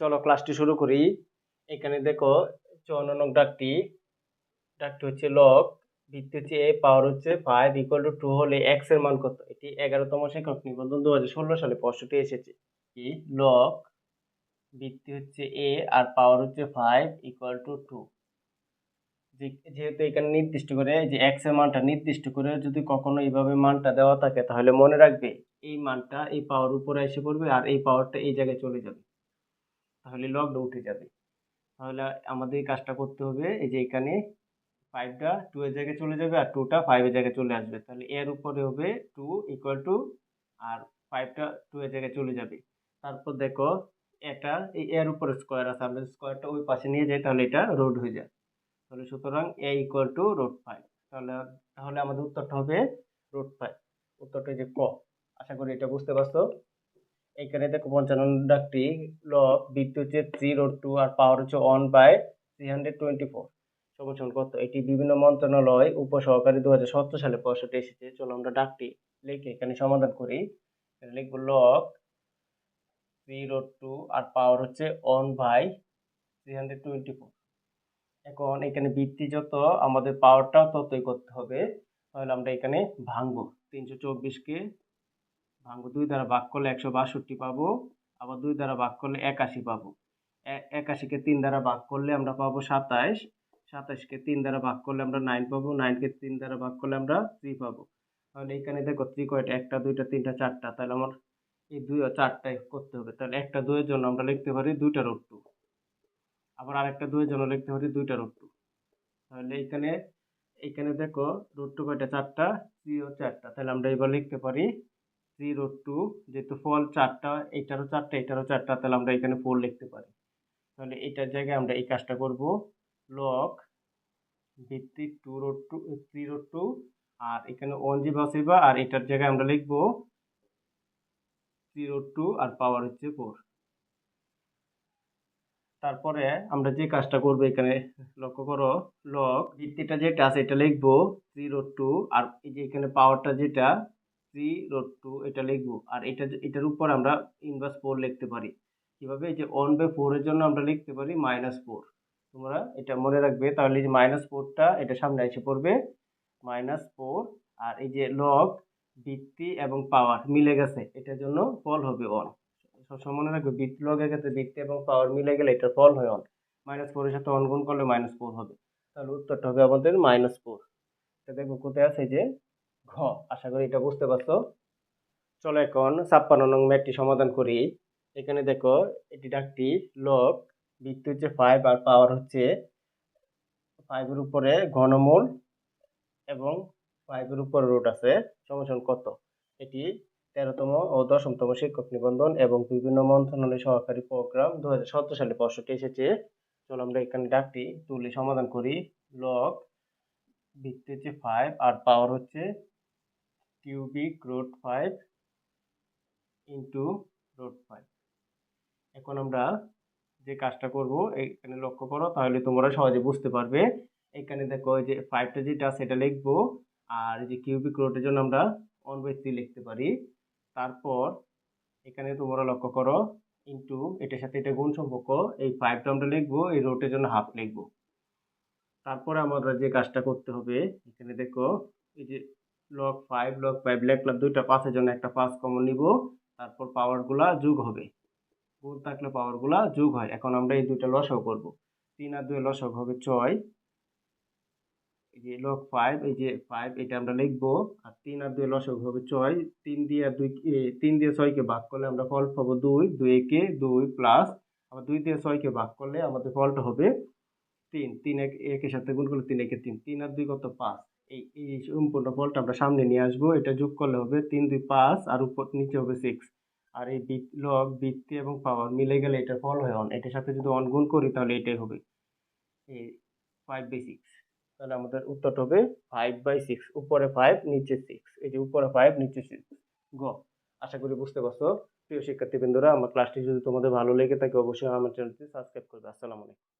চলো ক্লাসটি শুরু করি। এখানে দেখো নং ডাকটি। ডাকটি হচ্ছে লক ভিত্তি হচ্ছে এ পাওয়ার হচ্ছে ফাইভ ইকুয়াল টু টু হলে এক্সের মান কত? এটি এগারোতম শিক্ষক নিবন্ধন দু হাজার ষোলো সালে প্রশ্নটি এসেছে। কি? লক ভিত্তি হচ্ছে এ আর পাওয়ার হচ্ছে ফাইভ ইকুয়াল টু টু যেহেতু এখানে নির্দিষ্ট করে যে এক্সের মানটা নির্দিষ্ট করে যদি কখনো এইভাবে মানটা দেওয়া থাকে তাহলে মনে রাখবে, এই মানটা এই পাওয়ার উপরে এসে পড়বে আর এই পাওয়ারটা এই জায়গায় চলে যাবে। তাহলে লগটা উঠে যাবে। তাহলে আমাদের এই কাজটা করতে হবে, এই যে এখানে ফাইভটা টু এর জায়গায় চলে যাবে আর টুটা ফাইভের জায়গায় চলে আসবে। তাহলে এর উপরে হবে টু ইকুয়াল টু আর ফাইভটা টু এর জায়গায় চলে যাবে। তারপর দেখো, এটা এই এর উপরে স্কোয়ার আছে, আমরা স্কোয়ারটা ওই পাশে নিয়ে যাই, তাহলে এটা রোড হয়ে যায়। তাহলে সুতরাং A equal to root five তাহলে তাহলে আমাদের উত্তরটা হবে রোড ফাইভ উত্তরটা যে ক। আশা করি এটা বুঝতে পারছ? এখানে দেখো পঞ্চান্ন ডাকটি লক বৃত্তি হচ্ছে থ্রি রোড টু আর পাওয়ার হচ্ছে one by three hundred twenty four সমর্থন কত এটি বিভিন্ন মন্ত্রণালয়, উপসহকারী দু হাজার সতেরো সালে প্রশ্নটি এসেছে। চলো আমরা ডাকটি লিখে এখানে সমাধান করি। লিখব লক থ্রি রোড টু আর পাওয়ার হচ্ছে one by three hundred twenty four এখন এখানে বৃত্তি যত আমাদের পাওয়ারটাও ততই করতে হবে। তাহলে আমরা এখানে ভাঙবো। তিনশো চব্বিশকে ভাঙবো। দুই দ্বারা ভাগ করলে একশো বাষট্টি পাবো, আবার দুই দ্বারা ভাগ করলে একাশি পাবো। একাশিকে তিন দ্বারা ভাগ করলে আমরা পাবো সাতাইশ সাতাশকে তিন দ্বারা ভাগ করলে আমরা নাইন পাবো, নাইনকে তিন দ্বারা ভাগ করলে আমরা থ্রি পাবো। তাহলে এইখানে দেখো থ্রি কয়টা, একটা, দুইটা, তিনটা, চারটা, তাহলে আমার এই দুই চারটায় করতে হবে। তাহলে একটা দুইয়ের জন্য আমরা লিখতে পারি দুইটা রোড টু। আবার আরেকটা দুইয়ের জন্য লিখতে পারি দুইটা রোড টু। তাহলে এইখানে এইখানে দেখো রোড টু কয়টা? চারটা থ্রিও চারটা। তাহলে আমরা এবার লিখতে পারি রোড টু যেহেতু ফল চারটা এইটারও চারটা, এটারও চারটা, তাহলে আমরা এখানে ফোর লিখতে পারি। তাহলে এটার জায়গায় আমরা এই কাজটা করব। লক ভিত্তি two root two three root two আর এখানে ওয়ান জি বসিবা আর এটার জায়গায় আমরা লিখব থ্রি রোড টু আর পাওয়ার হচ্ছে ফোর তারপরে আমরা যে কাজটা করব এখানে, লক্ষ্য করো লক ভিত্তিটা যেটা আছে, এটা লিখব থ্রি রোড টু আর এই যে এখানে পাওয়ারটা যেটা থ্রি রোড টু এটা লিখব। আর এটা এটার উপর আমরা ইনভার্স ফোর লিখতে পারি। কীভাবে? এই যে ওয়ান বাই ফোরের জন্য আমরা লিখতে পারি মাইনাস ফোর তোমরা এটা মনে রাখবে, তাহলে যে মাইনাস ফোরটা এটা সামনে এসে পড়বে। মাইনাস ফোর আর এই যে লগ ভিত্তি এবং পাওয়ার মিলে গেছে। এটার জন্য ফল হবে অন সবসময় মনে রাখবে বৃত্তি লগের ক্ষেত্রে বৃত্তি এবং পাওয়ার মিলে গেলে এটার ফল হয় অন মাইনাস ফোরের সাথে অন গুণ করলে মাইনাস ফোর হবে। তাহলে উত্তরটা হবে আমাদের মাইনাস ফোর এটা দেখব কোথায় আছে যে ঘ আশা করি এটা বুঝতে পারছ। চলো এখন ছাপ্পান্ন নং ম্যাটটি সমাধান করি। এখানে দেখো, এটি ডাকটি লগ বৃত্তি হচ্ছে ফাইভ আর পাওয়ার হচ্ছে ফাইভের উপরে ঘনমূল এবং ফাইভের উপরে রুট আছে সমস্যা কত? এটি তেরোতম ও দশমতম শিক্ষক নিবন্ধন এবং বিভিন্ন মন্ত্রণালয় সহকারী প্রোগ্রাম দু হাজার সতেরো সালে প্রশ্নটি এসেছে। চলো আমরা এখানে ডাকটি তুলে সমাধান করি। লক ভিত্তি হচ্ছে ফাইভ আর পাওয়ার হচ্ছে cubic root five into root five. এখন আমরা যে কাজটা করব এখানে লক্ষ্য করো, তাহলে তোমরা সহজে বুঝতে পারবে। এখানে দেখো যে ফাইভটা যেটা সেটা লিখব। আর যে কিউবিক রুটের জন্য আমরা ওয়ান বাই থ্রি লিখতে পারি। তারপর এখানে তোমরা লক্ষ্য করো, ইন্টু এটার সাথে এটা গুণ সম্পর্ক, এই ফাইভটা আমরা লিখব, এই রোটের জন্য হাফ লিখব। তারপরে আমরা যে কাজটা করতে হবে, এখানে দেখো, এই যে লক ফাইভ লক ফাইভ লেখলাম দুইটা পাঁচের জন্য একটা পাঁচ কমন নিব। তারপর পাওয়ারগুলা যোগ হবে। গুণ থাকলে পাওয়ারগুলা যোগ হয়। এখন আমরা এই দুইটা লসও করব। তিন আর দুই লসক হবে ছয়। এই যে লক ফাইভ এই যে ফাইভ এটা আমরা লিখব। আর তিন আর দুই লসক হবে ছয়। তিন দিয়ে আর দুই তিন দিয়ে ছয়কে ভাগ করলে আমরা ফল পাবো দুই। দুই একে দুই প্লাস আবার দুই দিয়ে ছয়কে ভাগ করলে আমাদের ফলটা হবে তিন। তিন এক, একের সাথে গুণ করলে তিন একে তিন। তিন আর দুই কত? পাঁচ। এই এই সম্পূর্ণ ফলটা আমরা সামনে নিয়ে আসব। এটা যোগ করলে হবে তিন, দুই, পাঁচ আর উপর, নিচে হবে সিক্স আর এই লগ বৃত্তি এবং পাওয়ার মিলে গেলে এটার ফল হয় অন এটার সাথে যদি অন গুণ করি তাহলে এটাই হবে এই ফাইভ বাই সিক্স তাহলে আমাদের উত্তরটা হবে ফাইভ বাই সিক্স উপরে ফাইভ নিচে সিক্স এই যে উপরে ফাইভ নিচে সিক্স গ। আশা করি বুঝতে পারছ। প্রিয় শিক্ষার্থীবৃন্দরা, আমার ক্লাসটি যদি তোমাদের ভালো লেগে থাকে, অবশ্যই আমার চ্যানেলটি সাবস্ক্রাইব করবে। আসসালামু আলাইকুম।